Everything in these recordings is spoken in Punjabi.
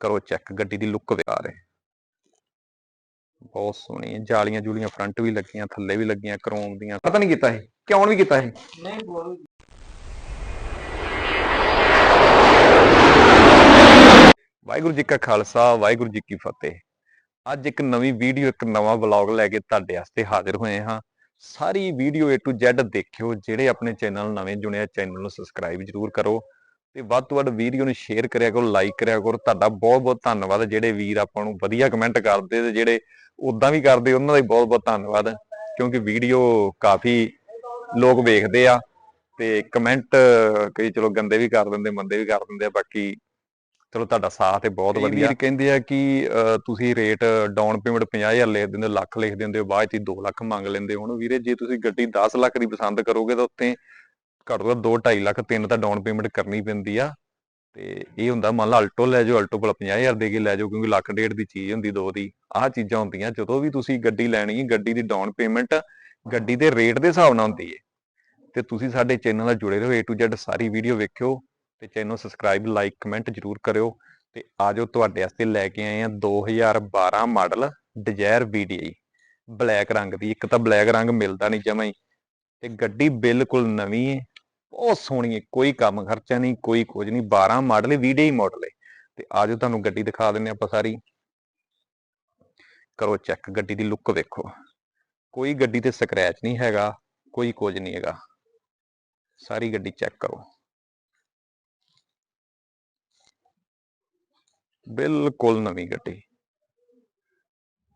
ਕਰੋ ਚੈੱਕ ਗੱਡੀ ਦੀ ਲੁੱਕ ਵਿਕਾਰ ਹੈ ਬਹੁਤ ਸੋਹਣੀ ਹੈ ਜਾਲੀਆਂ ਜੂਲੀਆਂ ਫਰੰਟ ਵੀ ਲੱਗੀਆਂ ਥੱਲੇ ਵੀ ਲੱਗੀਆਂ ਕ੍ਰੋਮ ਦੀਆਂ। ਪਤਾ ਨਹੀਂ ਕੀਤਾ ਇਹ ਕਿਉਂ ਵੀ ਕੀਤਾ ਇਹ? ਨਹੀਂ ਬੋਲ। ਵਾਹਿਗੁਰੂ ਜੀ ਕਾ ਖਾਲਸਾ ਵਾਹਿਗੁਰੂ ਜੀ ਕੀ ਫਤਿਹ। ਅੱਜ ਇੱਕ ਨਵੀਂ ਵੀਡੀਓ ਇੱਕ ਨਵਾਂ ਵਲੌਗ ਲੈ ਕੇ ਤੁਹਾਡੇ ਵਾਸਤੇ ਹਾਜ਼ਰ ਹੋਏ ਹਾਂ। ਸਾਰੀ ਵੀਡੀਓ A to Z ਦੇਖਿਓ ਜਿਹੜੇ ਆਪਣੇ ਚੈਨਲ ਨਵੇਂ ਜੁੜੇ ਆ ਚੈਨਲ ਨੂੰ ਸਬਸਕ੍ਰਾਈਬ ਜਰੂਰ ਕਰੋ। ਤੇ ਵੱਧ ਤੋਂ ਵੱਧ ਵੀਡੀਓ ਨੂੰ ਸ਼ੇਅਰ ਕਰਿਆ ਕਰੋ ਲਾਈਕ ਕਰਿਆ ਕਰੋ। ਤੁਹਾਡਾ ਬਹੁਤ ਬਹੁਤ ਧੰਨਵਾਦ। ਜਿਹੜੇ ਵੀਰ ਆਪਾਂ ਨੂੰ ਵਧੀਆ ਕਮੈਂਟ ਕਰਦੇ ਤੇ ਜਿਹੜੇ ਉਦਾਂ ਵੀ ਕਰਦੇ ਉਹਨਾਂ ਦਾ ਵੀ ਬਹੁਤ ਬਹੁਤ ਧੰਨਵਾਦ। ਕਿਉਂਕਿ ਵੀਡੀਓ ਕਾਫੀ ਲੋਕ ਵੇਖਦੇ ਆ ਤੇ ਕਮੈਂਟ ਕਈ ਚਲੋ ਗੰਦੇ ਵੀ ਕਰ ਦਿੰਦੇ ਮੰਦੇ ਵੀ ਕਰ ਦਿੰਦੇ ਆ। ਬਾਕੀ ਚਲੋ ਤੁਹਾਡਾ ਸਾਥ ਹੈ ਬਹੁਤ ਵਧੀਆ। ਕਹਿੰਦੇ ਆ ਕਿ ਤੁਸੀਂ ਰੇਟ ਡਾਊਨ ਪੇਮੈਂਟ 50000 ਲਿਖ ਦਿੰਦੇ ਹੋ ਲੱਖ ਲਿਖ ਦਿੰਦੇ ਹੋ ਬਾਅਦ ਚ 2 ਲੱਖ ਮੰਗ ਲੈਂਦੇ ਹੋ ਹੁਣ। ਵੀਰੇ ਜੇ ਤੁਸੀਂ ਗੱਡੀ 10 ਲੱਖ ਦੀ ਪਸੰਦ ਕਰੋਗੇ ਤਾਂ ਉੱਤੇ ਘੱਟੋ ਘੱਟ 2 2.5 ਲੱਖ, ਤਿੰਨ ਤਾਂ ਡਾਊਨ ਪੇਮੈਂਟ ਕਰਨੀ ਪੈਂਦੀ ਆ। ਤੇ ਇਹ ਹੁੰਦਾ, ਮੰਨ ਲਾ ਅਲਟੋ ਲੈ ਜਾਓ ਅਲਟੋ ਕੋਲ 50000 ਦੇ ਕੇ ਲੈ ਜਾਓ, ਕਿਉਂਕਿ ਲੱਖ ਡੇਢ ਦੀ ਚੀਜ਼ ਹੁੰਦੀ, ਦੋ ਦੀ, ਆਹ ਚੀਜ਼ਾਂ ਹੁੰਦੀਆਂ। ਜਦੋਂ ਵੀ ਤੁਸੀਂ ਗੱਡੀ ਲੈਣੀ ਹੈ, ਗੱਡੀ ਦੀ ਡਾਊਨ ਪੇਮੈਂਟ ਗੱਡੀ ਦੇ ਰੇਟ ਦੇ ਹਿਸਾਬ ਨਾਲ ਹੁੰਦੀ ਹੈ। ਤੇ ਤੁਸੀਂ ਸਾਡੇ ਚੈਨਲ ਨਾਲ ਜੁੜੇ ਰਹੋ, A to Z ਸਾਰੀ ਵੀਡੀਓ ਵੇਖਿਓ ਤੇ ਚੈਨਲ ਸਬਸਕ੍ਰਾਈਬ ਲਾਈਕ ਕਮੈਂਟ ਜਰੂਰ ਕਰਿਓ। ਤੇ ਆਜੋ ਤੁਹਾਡੇ ਵਾਸਤੇ ਲੈ ਕੇ ਆਏ ਆ 2012 ਮਾਡਲ ਡਿਜ਼ਾਇਰ VDI ਬਲੈਕ ਰੰਗ ਦੀ, ਇੱਕ ਤਾਂ ਬਲੈਕ ਰੰਗ ਮਿਲਦਾ ਨਹੀਂ ਜਮਾਂ ਹੀ। ਤੇ ਗੱਡੀ ਬਿਲਕੁਲ ਨਵੀਂ ਹੈ ਬਹੁਤ ਸੋਹਣੀ ਹੈ ਕੋਈ ਕੰਮ ਖਰਚਾ ਨਹੀਂ, ਕੋਈ ਕੁਝ ਨਹੀਂ 12 ਮਾਡਲ ਹੈ VDI ਮਾਡਲ ਹੈ ਤੇ ਆਜੋ ਤੁਹਾਨੂੰ ਗੱਡੀ ਦਿਖਾ ਦਿੰਨੇ ਆਪਾਂ ਸਾਰੀ। ਕਰੋ ਚੈੱਕ ਗੱਡੀ ਦੀ ਲੁੱਕ ਵੇਖੋ। ਕੋਈ ਗੱਡੀ ਤੇ ਸਕ੍ਰੈਚ ਨਹੀਂ ਹੈਗਾ, ਕੋਈ ਕੁਝ ਨਹੀਂ ਹੈਗਾ। ਸਾਰੀ ਗੱਡੀ ਚੈੱਕ ਕਰੋ। ਬਿਲਕੁਲ ਨਵੀਂ ਗੱਡੀ।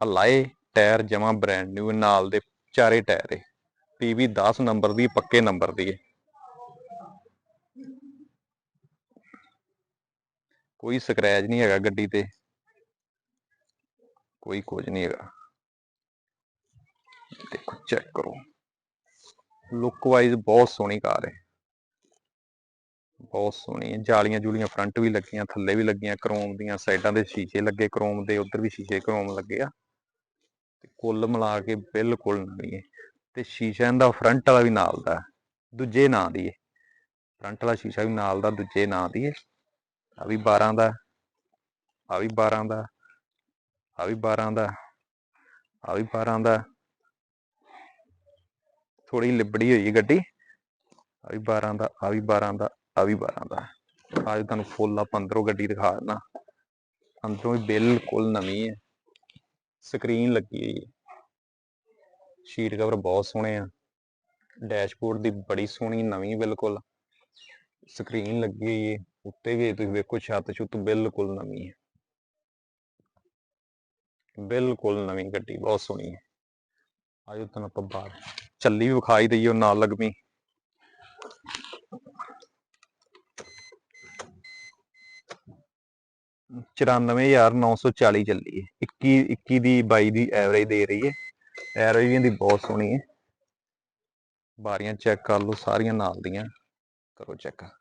ਅਲਾਏ ਟਾਇਰ ਜਮਾ ਬ੍ਰਾਂਡ ਨਿਊ ਨਾਲ ਦੇ ਚਾਰੇ ਟਾਇਰ ਏ। ਪੀਵੀ 10 ਨੰਬਰ ਦੀ, ਪੱਕੇ ਨੰਬਰ ਦੀ ਏ। ਕੋਈ ਸਕ੍ਰੈਚ ਨਹੀਂ ਹੈਗਾ ਗੱਡੀ ਤੇ। ਕੋਈ ਕੁਝ ਨਹੀਂ ਹੈਗਾ। ਦੇਖੋ ਚੈੱਕ ਕਰੋ। ਲੁੱਕ ਵਾਈਜ਼ ਬਹੁਤ ਸੋਹਣੀ ਕਾਰ ਹੈ। ਬਹੁਤ ਸੋਹਣੀ ਹੈ। ਜਾਲੀਆਂ ਜੂਲੀਆਂ ਫਰੰਟ ਵੀ ਲੱਗੀਆਂ, ਥੱਲੇ ਵੀ ਲੱਗੀਆਂ ਕ੍ਰੋਮ ਦੀਆਂ ਸਾਈਡਾਂ ਦੇ ਸ਼ੀਸ਼ੇ ਲੱਗੇ ਕ੍ਰੋਮ ਦੇ ਉੱਧਰ ਵੀ ਸ਼ੀਸ਼ੇ ਕ੍ਰੋਮ ਲੱਗੇ ਆ। ਤੇ ਕੁੱਲ ਮਿਲਾ ਕੇ ਬਿਲਕੁਲ ਨਵੀਂ ਹੈ। ਤੇ ਸ਼ੀਸ਼ਿਆਂ ਦਾ ਫਰੰਟ ਵਾਲਾ ਵੀ ਨਾਲ ਦਾ ਦੂਜੇ ਨਾਂ ਦੀ ਹੈ। ਫਰੰਟ ਵਾਲਾ ਸ਼ੀਸ਼ਾ ਵੀ ਨਾਲ ਦਾ, ਦੂਜੇ ਨਾਂ ਦੀ ਹੈ। ਆ ਵੀ 12 ਦਾ, ਆ ਵੀ 12 ਦਾ, ਆ ਵੀ 12 ਦਾ, ਆ ਵੀ 12 ਦਾ। ਥੋੜੀ ਲਿਬੜੀ ਹੋਈ ਹੈ ਗੱਡੀ। ਆ ਵੀ 12 ਦਾ, ਆ ਵੀ 12 ਦਾ, ਆ ਵੀ 12 ਦਾ। ਅੱਜ ਤੁਹਾਨੂੰ ਫੁੱਲ ਆ ਅੰਦਰੋਂ ਗੱਡੀ ਦਿਖਾ ਦਿੰਦਾ। ਅੰਦਰੋਂ ਵੀ ਬਿਲਕੁਲ ਨਵੀਂ ਹੈ। ਸਕਰੀਨ ਲੱਗੀ ਹੋਈ ਹੈ। ਸ਼ੀਟ ਕਵਰ ਬਹੁਤ ਸੋਹਣੇ ਆ। ਡੈਸ਼ਬੋਰਡ ਦੀ ਬੜੀ ਸੋਹਣੀ, ਨਵੀਂ ਬਿਲਕੁਲ। ਸਕਰੀਨ ਲੱਗੀ ਹੋਈ ਹੈ। ਉੱਤੇ ਵੀ ਤੁਸੀਂ ਵੇਖੋ ਛੱਤ ਛੁੱਤ ਬਿਲਕੁਲ ਨਵੀਂ ਹੈ। ਬਿਲਕੁਲ ਨਵੀਂ ਗੱਡੀ, ਬਹੁਤ ਸੋਹਣੀ ਹੈ। ਆਜੋ ਤੁਹਾਨੂੰ ਆਪਾਂ ਬਾਹਰ ਚੱਲੀ ਵੀ ਵਿਖਾਈ ਦਈਏ ਨਾਲ ਲੱਗਵੀਂ। ਚੁਰਾਨਵੇਂ ਹਜ਼ਾਰ ਨੌ ਸੌ ਚਾਲੀ ਚੱਲੀ ਹੈ। 21 21 ਦੀ 22 ਦੀ ਐਵਰੇਜ ਦੇ ਰਹੀ ਹੈ। ਐਵਰੇਜ ਵੀ ਇਹਦੀ ਬਹੁਤ ਸੋਹਣੀ ਹੈ। ਬਾਰੀਆਂ ਚੈੱਕ ਕਰ ਲਓ, ਸਾਰੀਆਂ ਨਾਲ ਦੀਆਂ। ਕਰੋ ਚੈੱਕ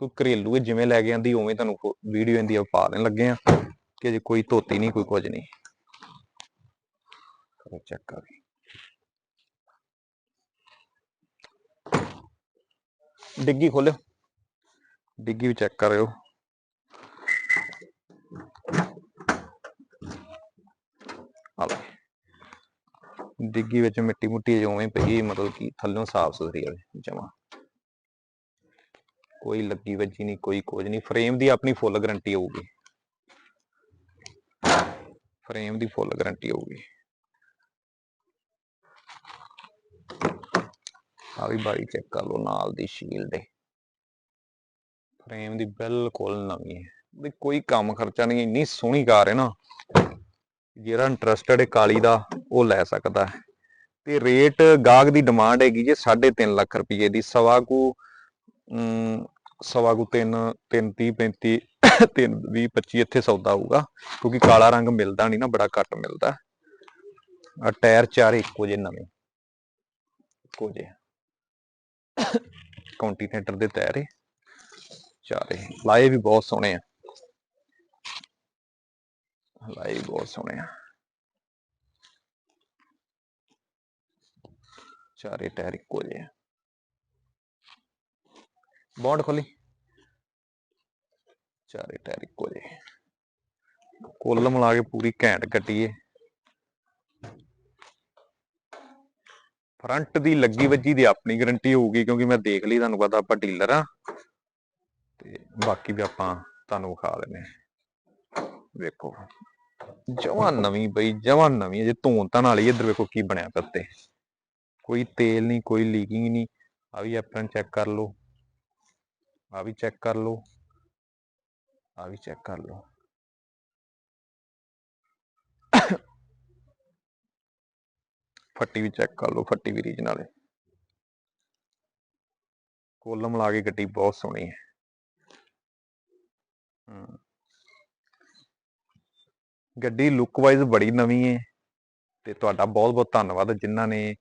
ਕੋਈ ਘਰੇਲੂ ਹੈ ਜਿਵੇਂ ਲੈ ਕੇ ਆਂਦੀ, ਉਵੇਂ ਤੁਹਾਨੂੰ ਵੀਡੀਓ ਇਹਦੀ ਆਪਾਂ ਪਾ ਦੇਣ ਲੱਗੇ ਆ ਕਿ ਜੇ ਕੋਈ ਧੋਤੀ ਨਹੀਂ, ਕੋਈ ਕੁਝ ਨਹੀਂ। ਕਰੋ ਚੈੱਕ ਕਰ। ਡਿੱਗੀ ਖੋਲਿਓ। ਡਿੱਗੀ ਵੀ ਚੈੱਕ ਕਰਿਓ। ਆ ਡਿੱਗੀ ਵਿੱਚ ਮਿੱਟੀ ਮੁੱਟੀ ਜਿਵੇਂ ਪਈ, ਮਤਲਬ ਕਿ ਥੱਲੋਂ ਸਾਫ਼ ਸੁਥਰੀ ਆ ਜਮਾ। ਕੋਈ ਲੱਗੀ ਵੱਜੀ ਨਹੀਂ, ਕੋਈ ਕੁਝ ਨਹੀਂ। ਫਰੇਮ ਦੀ ਆਪਣੀ ਫੁੱਲ ਗਾਰੰਟੀ ਹੋਊਗੀ। ਫਰੇਮ ਦੀ ਫੁੱਲ ਗਾਰੰਟੀ ਹੋਊਗੀ। ਆ ਵੀ ਬਾਰੀ ਚੈੱਕ ਕਰ ਲਓ ਨਾਲ ਦੀ ਸ਼ੀਲਡ ਹੈ ਫਰੇਮ ਦੀ ਬਿਲਕੁਲ ਨਵੀਂ ਹੈ। ਵੀ ਕੋਈ ਕੰਮ ਖਰਚਾ ਨਹੀਂ, ਇੰਨੀ ਸੋਹਣੀ ਕਾਰ ਹੈ ਨਾ। ਜਿਹੜਾ ਇੰਟਰਸਟਡ ਹੈ ਕਾਲੀ ਦਾ, ਉਹ ਲੈ ਸਕਦਾ ਹੈ। ਤੇ ਰੇਟ ਗਾਹਕ ਦੀ ਡਿਮਾਂਡ ਹੈਗੀ ਜੇ 3.5 ਲੱਖ ਰੁਪਏ ਦੀ, ਸਵਾ ਕੁ ਸਵਾ ਕੁ 3 3 30 35 3 20 25 ਇੱਥੇ ਸੌਦਾ ਹੋਊਗਾ, ਕਿਉਂਕਿ ਕਾਲਾ ਰੰਗ ਮਿਲਦਾ ਨਹੀਂ ਨਾ, ਬੜਾ ਘੱਟ ਮਿਲਦਾ। ਆ ਟਾਇਰ ਚਾਰੇ ਇੱਕੋ ਜਿਹੇ ਨਵੇਂ। ਇੱਕੋ ਜਿਹੇ। ਕੰਟੀਨੈਂਟਰ ਦੇ ਟਾਇਰ ਏ। ਚਾਰੇ ਲਾਏ ਵੀ ਬਹੁਤ ਸੋਹਣੇ ਆ। ਲਾਏ ਵੀ ਬਹੁਤ ਸੋਹਣੇ ਆ। ਚਾਰੇ ਟਾਇਰ ਇੱਕੋ ਜਿਹੇ ਆ। ਬੌਂਡ ਖੋਲੀ। ਚਾਰੇ ਟਾਇਰ ਇੱਕੋ ਜਿਹੇ। ਕੁੱਲ ਮਿਲਾ ਕੇ ਪੂਰੀ ਘੈਂਟ ਗੱਡੀ ਫਰੰਟ ਦੀ ਲੱਗੀ ਵੱਜੀ ਦੀ ਆਪਣੀ ਗਾਰੰਟੀ ਹੋਊਗੀ ਕਿਉਂਕਿ ਮੈਂ ਦੇਖ ਲਈ, ਤੁਹਾਨੂੰ ਪਤਾ ਆਪਾਂ ਡੀਲਰ ਆ ਤੇ ਬਾਕੀ ਵੀ ਆਪਾਂ ਤੁਹਾਨੂੰ ਵਿਖਾ ਦਿੰਨੇ ਆ। ਵੇਖੋ ਜਵਾਨ ਨਵੀਂ ਬਈ ਜਵਾਨ ਨਵੀਂ ਜੇ ਧੋਣ ਤਾਂ ਨਾਲ ਹੀ ਇੱਧਰ ਵੇਖੋ ਕੀ ਬਣਿਆ ਪੱਤੇ ਕੋਈ ਤੇਲ ਨਹੀਂ, ਕੋਈ ਲੀਕਿੰਗ ਨਹੀਂ। ਆ ਵੀ ਆਪਾਂ ਚੈੱਕ ਕਰ ਲਓ। ਆ ਵੀ ਚੈੱਕ ਕਰ ਲਓ। ਆ ਵੀ ਚੈੱਕ ਕਰ ਲਓ। ਫੱਟੀ ਵੀ ਚੈੱਕ ਕਰ ਲਓ, ਫੱਟੀ ਵੀ ਰੀਜਨਲ ਹੈ। ਕੁੱਲ ਮਿਲਾ ਕੇ ਗੱਡੀ ਬਹੁਤ ਸੋਹਣੀ ਹੈ। ਗੱਡੀ ਲੁੱਕ ਵਾਈਜ਼ ਬੜੀ ਨਵੀਂ ਹੈ ਤੇ ਤੁਹਾਡਾ ਬਹੁਤ ਬਹੁਤ ਧੰਨਵਾਦ ਜਿਨ੍ਹਾਂ ਨੇ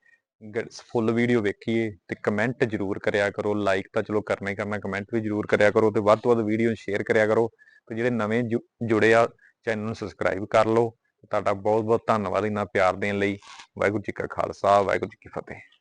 ਫੁੱਲ ਵੀਡੀਓ ਵੇਖੀਏ ਹੈ ਤੇ ਕਮੈਂਟ ਜਰੂਰ ਕਰਿਆ ਕਰੋ ਲਾਈਕ ਤਾਂ ਚਲੋ ਕਰਨਾ ਹੀ ਕਰਨਾ ਕਮੈਂਟ ਵੀ ਜਰੂਰ ਕਰਿਆ ਕਰੋ ਤੇ ਵੱਧ ਤੋਂ ਵੱਧ ਵੀਡੀਓ ਸ਼ੇਅਰ ਕਰਿਆ ਕਰੋ ਤੇ ਜਿਹੜੇ ਨਵੇਂ ਜੁ- ਜੁੜੇ ਆ ਚੈਨਲ ਨੂੰ ਸਬਸਕ੍ਰਾਈਬ ਕਰ ਲਓ। ਤੁਹਾਡਾ ਬਹੁਤ ਬਹੁਤ ਧੰਨਵਾਦ ਇੰਨਾ ਪਿਆਰ ਦੇਣ ਲਈ। ਵਾਹਿਗੁਰੂ ਜੀ ਕਾ ਖਾਲਸਾ, ਵਾਹਿਗੁਰੂ ਜੀ ਕੀ ਫਤਿਹ।